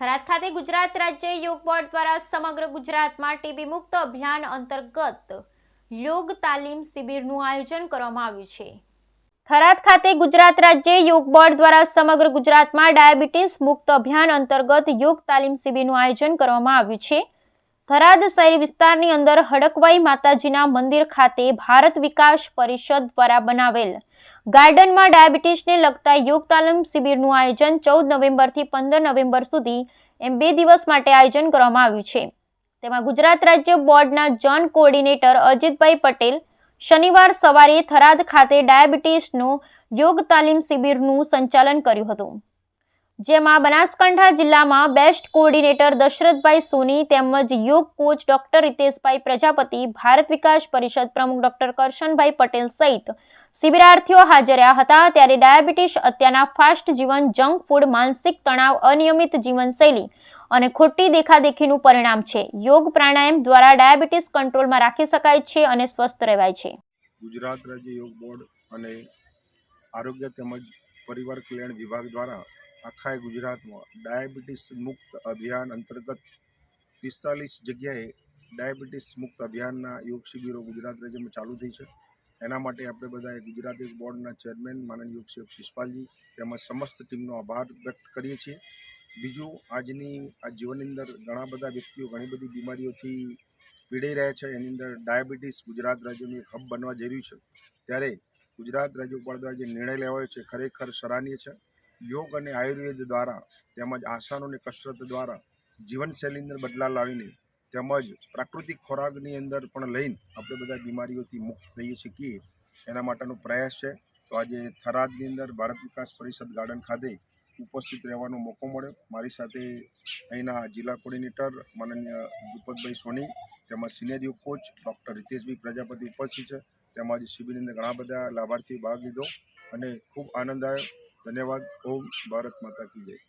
થરાદ ખાતે ગુજરાત રાજ્ય યોગ બોર્ડ દ્વારા સમગ્ર ગુજરાતમાં ટીબી મુક્ત અભિયાન અંતર્ગત યોગ તાલીમ શિબિરનું આયોજન કરવામાં આવ્યું છે. થરાદ ખાતે ગુજરાત રાજ્ય યોગ બોર્ડ દ્વારા સમગ્ર ગુજરાતમાં ડાયાબિટીસ મુક્ત અભિયાન અંતર્ગત યોગ તાલીમ શિબિરનું આયોજન કરવામાં આવ્યું છે. થરાદ શહેરી વિસ્તારની અંદર હડકવાઈ માતાજીના મંદિર ખાતે ભારત વિકાસ પરિષદ દ્વારા બનાવેલ. ગાર્ડનમાં ડાયાબિટીસને લગતા યોગ તાલીમ શિબિરનું આયોજન ચૌદ નવેમ્બરથી પંદર નવેમ્બર સુધી એમ બે દિવસ માટે આયોજન કરવામાં આવ્યું છે. તેમાં ગુજરાત રાજ્ય બોર્ડના જોન કોઓર્ડિનેટર અજીતભાઈ પટેલ શનિવાર સવારે થરાદ ખાતે ડાયાબિટીસનું યોગ તાલીમ શિબિરનું સંચાલન કર્યું હતું. જેમાં બનાસકાંઠા જિલ્લામાં બેસ્ટ કોર્ડિનેટર દશરથભાઈ સોની તેમજ યોગ કોચ ડોક્ટર રિતેશભાઈ પ્રજાપતિ, ભારત વિકાસ પરિષદ પ્રમુખ ડોક્ટર કરશનભાઈ પટેલ સહિત શિબિરાર્થીઓ હાજર રહ્યા હતા. ત્યારે ડાયાબિટીસ અત્યારના ફાસ્ટ જીવન, જંક ફૂડ, માનસિક તણાવ, અનિયમિત જીવનશૈલી અને ખોટી દેખાદેખીનું પરિણામ છે. યોગ પ્રાણાયામ દ્વારા ડાયાબિટીસ કંટ્રોલમાં રાખી શકાય છે અને સ્વસ્થ રહેવાય છે. ગુજરાત રાજ્ય યોગ બોર્ડ અને આરોગ્ય તેમજ પરિવાર કલ્યાણ વિભાગ દ્વારા આખા ગુજરાતમાં ડાયાબિટીસ મુક્ત અભિયાન અંતર્ગત પિસ્તાલીસ જગ્યાએ ડાયાબિટીસ મુક્ત અભિયાનના યોગ શિબિરો ગુજરાત રાજ્યમાં ચાલુ થઈ છે. એના માટે આપણે બધાએ ગુજરાત યોગ બોર્ડના ચેરમેન માનનીય યોગ સેવક શિષપાલજી તેમજ સમસ્ત ટીમનો આભાર વ્યક્ત કરીએ છીએ. બીજું, આજની આ જીવનની અંદર ઘણા બધા વ્યક્તિઓ ઘણી બધી બીમારીઓથી પીડાઈ રહ્યા છે. એની અંદર ડાયાબિટીસ ગુજરાત રાજ્યનું એક હબ બનવા રહ્યું છે. ત્યારે ગુજરાત રાજ્ય ઉપર દ્વારા જે નિર્ણય લેવાયો છે ખરેખર સરાહનીય છે. યોગ અને આયુર્વેદ દ્વારા તેમજ આસનો અને કસરત દ્વારા જીવનશૈલી અંદર બદલાવ લાવીને તેમજ પ્રાકૃતિક ખોરાકની અંદર પણ લઈને આપણે બધા બીમારીઓથી મુક્ત થઈ શકીએ, એના માટેનો પ્રયાસ છે. તો આજે થરાદની અંદર ભારત વિકાસ પરિષદ ગાર્ડન ખાતે ઉપસ્થિત રહેવાનો મોકો મળ્યો. મારી સાથે અહીંના જિલ્લા કોર્ડિનેટર માનનીય દ્રુપદભાઈ સોની, તેમજ સિનિયર યોગ કોચ ડૉક્ટર રિતેશભાઈ પ્રજાપતિ ઉપસ્થિત છે. તેમજ શિબિરની અંદર ઘણા બધા લાભાર્થી ભાગ લીધો અને ખૂબ આનંદ આવ્યો. ધન્યવાદ. ઓમ ભારત માતા કી જય.